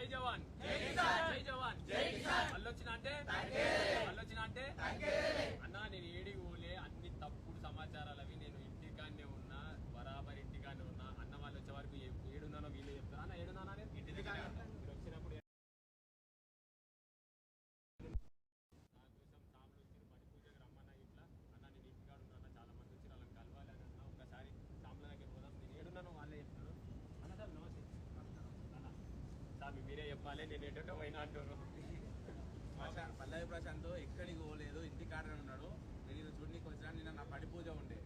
జై జవాన్ జై జవాన్ మళ్ళొచ్చిన అంటే మళ్ళొచ్చిన అంటే అన్న నేను ఏడికి పోలే అన్ని తప్పుడు సమాచారాలు అవి నేను ఇంటికాన్నే ఉన్నా బరాబర్ ఇంటికాన్నే ఉన్నా అన్న వాళ్ళు వచ్చే వరకు ఏ- ఏడున్నానో వీళ్ళే చెప్తారు అన్న ఏడున్నానా నేను ఇంటి దగ్గర మీరు వచ్చినప్పుడు నా కోసం సాములు వచ్చి పడి పూజకు రమ్మన్నా ఇట్లా అన్న నేను ఇంటికాడ ఉన్నా అన్న చాలా మంది వచ్చి వాళ్ళని కలవాలి అని అన్న ఒకసారి సాముల దగ్గర పోదాం నేను ఏడున్నానో వాళ్ళే చెప్తారు అన్న సార్ నమస్తే అన్న సార్ మీరే చెప్పాలి నేను ఎటో పోయినా అంటారు పల్లవి ప్రశాంత్ ఎక్కడికి పోలేదు ఇంటి కాడనే ఉన్నాడు. నేను చూడనీకి వచ్చినా నిన్న నా పడి పూజ ఉండే.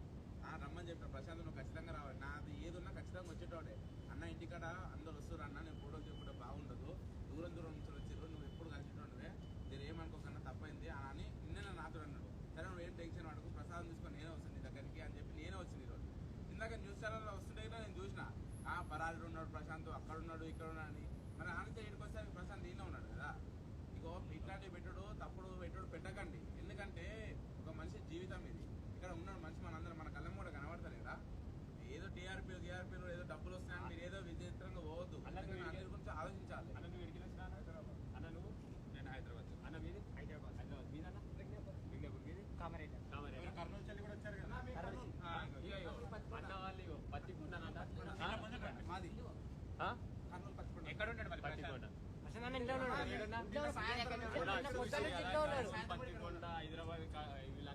ఆ రమ్మని చెప్పిన ప్రశాంత్ నువ్వు ఖచ్చితంగా రావాలి. నాది ఏది ఉన్నా ఖచ్చితంగా వచ్చేటోడే. అన్న ఇంటికాడ అందరు వస్తారు అన్న నేను ఫోటోలు చెప్పుకుంటే బాగుండదు. దూరం దూరం నుంచి వచ్చారు నువ్వు ఎప్పుడు కలిసినట్టువే మీరు ఏమనుకోకన్నా తప్పైంది అని నిన్న నాతో అన్నాడు. సరే నువ్వు ఏం టెన్షన్ వాడుకు ప్రసాదం తీసుకొని నేనే వస్తుంది దగ్గరికి అని చెప్పి నేనే వచ్చింది ఈరోజు. ఇందాక న్యూస్ ఛానల్లో వస్తుంటే నేను చూసిన. ఆ పరాజుడు ఉన్నాడు ప్రశాంత్ అక్కడ ఉన్నాడు ఇక్కడ ఉన్నాడు అని. మరి ఆనంద ఇక్కడికి వస్తే ప్రశాంత్ ఈయన ఉన్నాడు కదా. ఇగో ఇట్లాంటి పెట్టుడు తప్పుడు పెట్టుడు పెట్టకండి. ఎందుకంటే ఒక మనిషి జీవితం ఇది. ఇక్కడ ఉన్నాడు మనిషి మనందరం మన కళ్ళం కూడా కనబడతారు కదా ఏదో టీఆర్పీలు టీఆర్పీలు ఏదో డబ్బులు వస్తాయని మీరు ఏదో విచిత్రంగా పోవద్దు. అందరి గురించి ఆలోచించాలి. అన్న నువ్వు ఎడికి అన్న నువ్వు? నేను హైదరాబాద్. అన్న మీది హైదరాబాద్. హైదరాబాద్. మీదన్న? మీది? కామారెడ్డి కర్నూలు చెల్లి కూడా వచ్చారు కదా ఆ, ఇగో, ఇగో, అన్న వాళ్ళు ఇగో పత్తికొండనంట మాది ఆ? కర్నూలు పచ్చిపండు ఎక్కడ ఉంటాడు మరి పత్తికొండ ప్రశాంత్ అన్న ఇంట్లో ఉన్నాడు ఏడున్నా? కూడా నిన్న చూసి పొద్దున్న కదా, ఇంట్లో ఉన్నాడు పత్తికొండ హైదరాబాద్ కా- వీళ్ళందరూ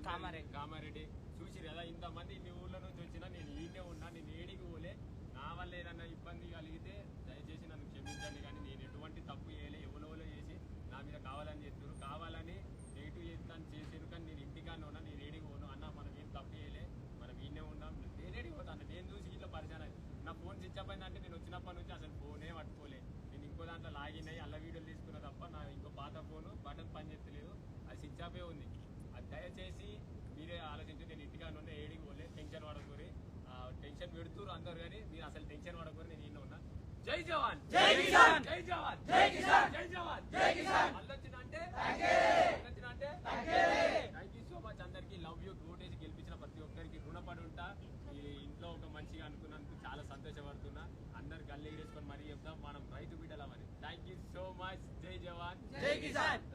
కామారెడ్డి. కామారెడ్డి. చూసి కదా ఇంతమంది మీ ఊర్లో నుంచి వచ్చినా నేను ఈయనే ఉన్నా నేను ఏడికి పోలే. నా వల్ల ఏదన్నా ఇబ్బంది కలిగితే దయచేసి నన్ను క్షమించండి కానీ నేను ఎటువంటి తప్పు చేయలే. ఎవరెవరో చేసి నా మీద కావాలని చెప్తున్నారు కావాలని నెగిటివ్ చేస్తాను చేసాను కానీ నేను ఇంటికానే ఉన్నా నేను ఏడికి పోను. అన్న మనం ఏం తప్పు చేయలే. మనం ఈయనే ఉన్నాం. నేను ఏడికి పోతాను నేను చూసి ఇట్లా పరిచయం. నా ఫోన్ స్విచ్ అప్ అయిందంటే నేను వచ్చినప్పటి నుంచి అసలు ఫోనే పట్టుకోలే. నేను ఇంకో దాంట్లో లాగిన్ అయ్యి అల్ల వీడియోలు తీసుకున్న తప్ప నా ఇంకో పాత ఫోను బటన్ పని చేస్తలేదు. అది స్విచ్ ఆఫే ఉంది. అది దయచేసి మీరే ఆలోచించి నేను ఇంటిగా ఉన్న ఏడికి పోలే. టెన్షన్ పడకూరి. ఆ, టెన్షన్ పెడుతురు అందరు కానీ మీరు అసలు టెన్షన్ పడకూరి నేను ఈయన ఉన్నా. జై జవాన్! జై కిసాన్! జై జవాన్! జై కిసాన్! జై జవాన్! జై కిసాన్! మళ్ళొచ్చిన అంటే? థ్యాంక్ యూ సో మచ్ అందరికి లవ్ యూ ఓటేసి గెలిపించిన ప్రతి ఒక్కరికి రుణపడి ఉంటా. ఈ ఇంట్లో ఒక మంచిగా అనుకున్నందుకు చాలా సంతోషపడుతున్నా. అందరు గల్లీ వేసుకొని మరీ చెప్తాం మనం Take his time.